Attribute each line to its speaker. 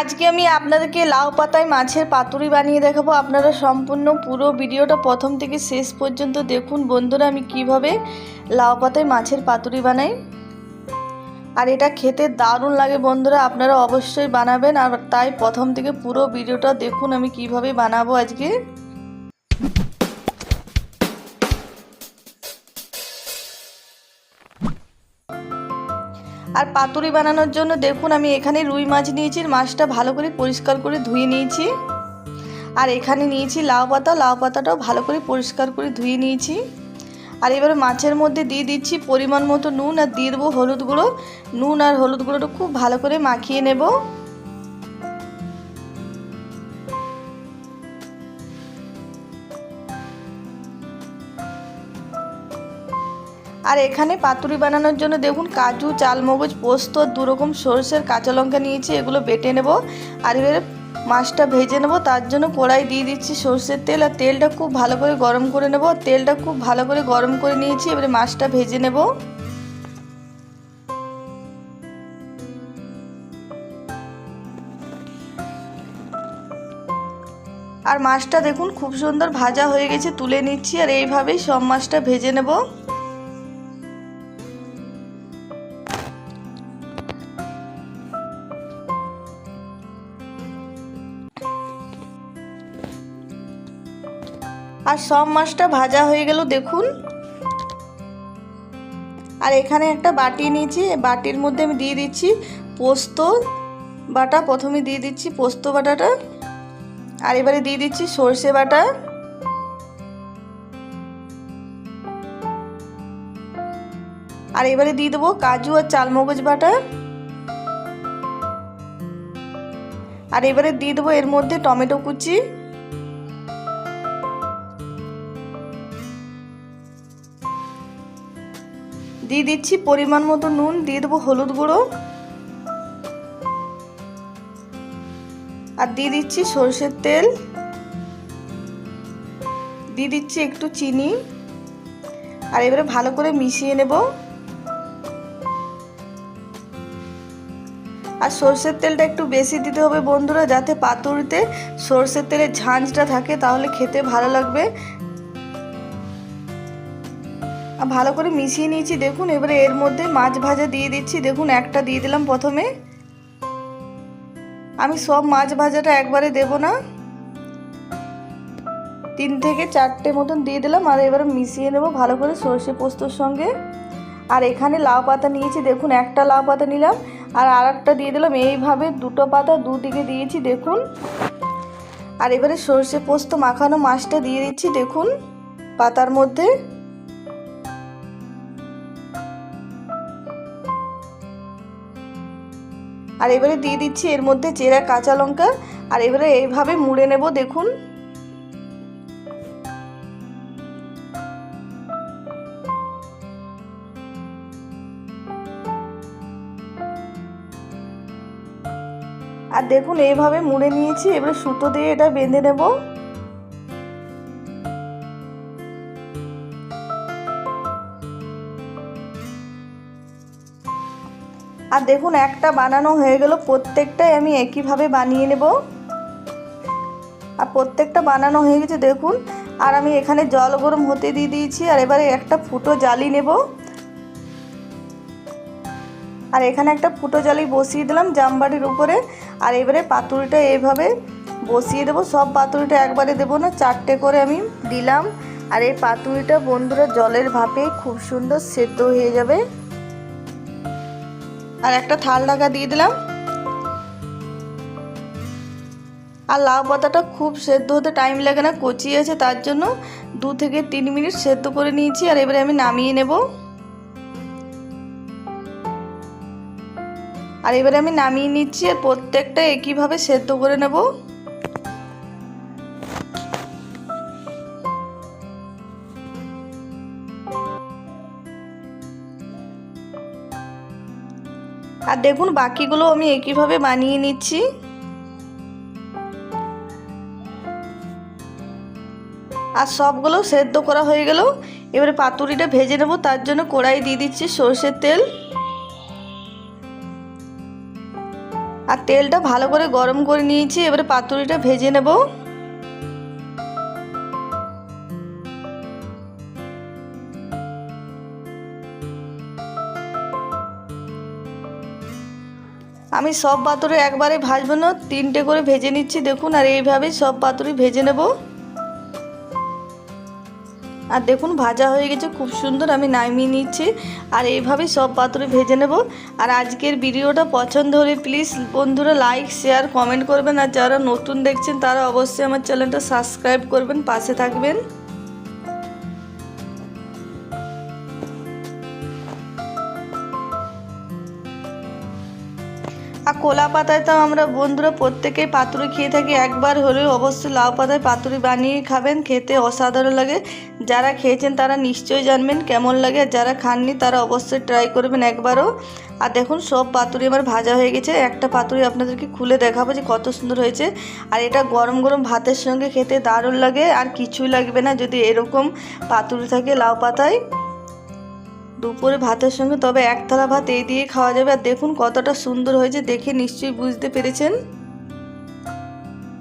Speaker 1: আজকে আমি আপনাদেরকে লাউ পাতায় মাছের পাতুরি বানিয়ে দেখাবো। আপনারা সম্পূর্ণ পুরো ভিডিওটা প্রথম থেকে শেষ পর্যন্ত দেখুন। বন্ধুরা, আমি কীভাবে লাউ পাতায় মাছের পাতুরি বানাই। আর এটা খেতে দারুণ লাগে বন্ধুরা, আপনারা অবশ্যই বানাবেন। আর তাই প্রথম থেকে পুরো ভিডিওটা দেখুন আমি কীভাবে বানাবো আজকে। আর পাতুরি বানানোর জন্য দেখুন আমি এখানে রুই মাছ নিয়েছি মাছটা ভালো করে পরিষ্কার করে ধুয়ে নিয়েছি। আর এখানে নিয়েছি লাউ পাতা, লাউ পাতাটাও ভালো করে পরিষ্কার করে ধুয়ে নিয়েছি। আর এবারে মাছের মধ্যে দিয়ে দিচ্ছি পরিমাণ মতো নুন, আর দিয়ে দেবো হলুদ গুঁড়ো। নুন আর হলুদ গুঁড়োটা খুব ভালো করে মাখিয়ে নেব। আর এখানে পাতুরি বানানোর জন্য দেখুন কাজু, চালমগজ, পোস্ত দু রকম সরষের কাঁচা লঙ্কা নিয়েছি, এগুলো বেটে নেব। আর এবারে মাছটা ভেজে নেব, তার জন্য কড়াই দিয়ে দিচ্ছি সর্ষের তেল। আর তেলটা খুব ভালো করে গরম করে নেব। তেলটা খুব ভালো করে গরম করে নিয়েছি, এবারে মাছটা ভেজে নেব। আর মাছটা দেখুন খুব সুন্দর ভাজা হয়ে গেছে, তুলে নিচ্ছি। আর এইভাবেই সব মাছটা ভেজে নেব। আর সব মাছটা ভাজা হয়ে গেল, দেখুন। আর এখানে একটা বাটি নিয়েছি বাটির মধ্যে আমি দিয়ে দিচ্ছি পোস্ত বাটা, প্রথমে দিয়ে দিচ্ছি পোস্ত বাটাটা, আর এবারে দিয়ে দিচ্ছি সর্ষে বাটা। আর এবারে দিয়ে দেবো কাজু আর চালমগজ বাটা। আর এবারে দিয়ে দেবো এর মধ্যে টমেটো কুচি। দিয়ে দিচ্ছি পরিমাণ মতো নুন, দিয়ে দেবো হলুদ গুঁড়ো। আর দিয়ে দিচ্ছি সর্ষের তেল। দিয়ে দিচ্ছি একটু চিনি। আর এবারে ভালো করে মিশিয়ে নেব। আর সর্ষের তেলটা একটু বেশি দিতে হবে বন্ধুরা, যাতে পাতুরিতে সর্ষের তেলের ঝাঁঝটা থাকে, তাহলে খেতে ভালো লাগবে। ভালো করে মিশিয়ে নিয়েছি, দেখুন, এবারে এর মধ্যে মাছ ভাজা দিয়ে দিচ্ছি, দেখুন, একটা দিয়ে দিলাম প্রথমে। আমি সব মাছ ভাজাটা একবারে দেব না। তিন থেকে চারটে মতন দিয়ে দিলাম, আর এবারে মিশিয়ে নেব ভালো করে সর্ষে পোস্তর সঙ্গে। আর এখানে লাউ পাতা নিয়েছি, দেখুন, একটা লাউ পাতা নিলাম, আর আর একটা দিয়ে দিলাম, এইভাবে দুটো পাতা দুদিকে দিয়েছি, দেখুন। আর এবারে সর্ষে পোস্ত মাখানো মাছটা দিয়ে দিচ্ছি, দেখুন, পাতার মধ্যে। আর এবারে দিয়ে দিচ্ছি এর মধ্যে চেরা কাঁচা লঙ্কা, আর এবারে এইভাবে মুড়ে নেব, দেখুন। আর দেখুন, এইভাবে মুড়ে নিয়েছি, এবারে সুতো দিয়ে এটা বেঁধে নেব। আর দেখুন, একটা বানানো হয়ে গেল, প্রত্যেকটাই আমি একইভাবে বানিয়ে নেব। আর প্রত্যেকটা বানানো হয়ে গেছে, দেখুন। আর আমি এখানে জল গরম হতে দিয়ে দিয়েছি, আর এবারে একটা ফুটো জালি নেব। আর এখানে একটা ফুটো জালি বসিয়ে দিলাম জামবাড়ির উপরে। আর এবারে পাতুরিটা এইভাবে বসিয়ে দেবো, সব পাতুরিটা একবারে দেবো না, চারটে করে আমি দিলাম। আর এই পাতুরিটা বন্ধুরা জলের ভাপে খুব সুন্দর সেদ্ধ হয়ে যাবে। আর একটা থাল ঢাকা দিয়ে দিলাম। আর লাউ পাতাটা খুব সেদ্ধ হতে টাইম লাগে না কচি আছে, তার জন্য দু থেকে তিন মিনিট সেদ্ধ করে নিয়েছি, আর এবারে আমি নামিয়ে নেব। আর এবারে আমি নামিয়ে নিচ্ছি, আর প্রত্যেকটা একইভাবে সেদ্ধ করে নেব। আর দেখুন বাকিগুলো আমি একইভাবে বানিয়ে নিচ্ছি। আর সবগুলো সেদ্ধ করা হয়ে গেল। এবারে পাতুরিটা ভেজে নেব, তার জন্য কড়াই দিয়ে দিচ্ছি সর্ষের তেল। আর তেলটা ভালো করে গরম করে নিয়েছি, এবারে পাতুরিটা ভেজে নেব। আমি সব পাতুরি একবারে ভাজবো না, তিনটে করে ভেজে নিচ্ছি, দেখুন, আর এইভাবেই সব পাতুরি ভেজে নেব। আর দেখুন, ভাজা হয়ে গেছে, খুব সুন্দর, আমি নামিয়ে নিচ্ছি, আর এইভাবেই সব পাতুরি ভেজে নেব। আর আজকের ভিডিওটা পছন্দ হলে প্লিজ বন্ধুরা লাইক, শেয়ার, কমেন্ট করবেন, আর যারা নতুন দেখছেন, তারা অবশ্যই আমার চ্যানেলটা সাবস্ক্রাইব করবেন, পাশে থাকবেন। আর কোলা পাতায় তো আমরা বন্ধুরা প্রত্যেকেই পাতুরি খেয়ে থাকি। একবার হলেও অবশ্যই লাউ পাতায় পাতুরি বানিয়ে খাবেন, খেতে অসাধারণ লাগে। যারা খেয়েছেন তারা নিশ্চয়ই জানবেন কেমন লাগে, আর যারা খাননি তারা অবশ্যই ট্রাই করবেন একবারও। আর দেখুন, সব পাতুরি আমার ভাজা হয়ে গেছে। একটা পাতুরি আপনাদেরকে খুলে দেখাবো যে কত সুন্দর হয়েছে। আর এটা গরম গরম ভাতের সঙ্গে খেতে দারুণ লাগে, আর কিছুই লাগবে না যদি এরকম পাতুরি থাকে লাউ পাতায়। দুপুরে ভাতের সঙ্গে, তবে এক থালা ভাত এই দিয়ে খাওয়া যাবে। আর দেখুন কতটা সুন্দর হয়েছে, দেখে নিশ্চয়ই বুঝতে পেরেছেন।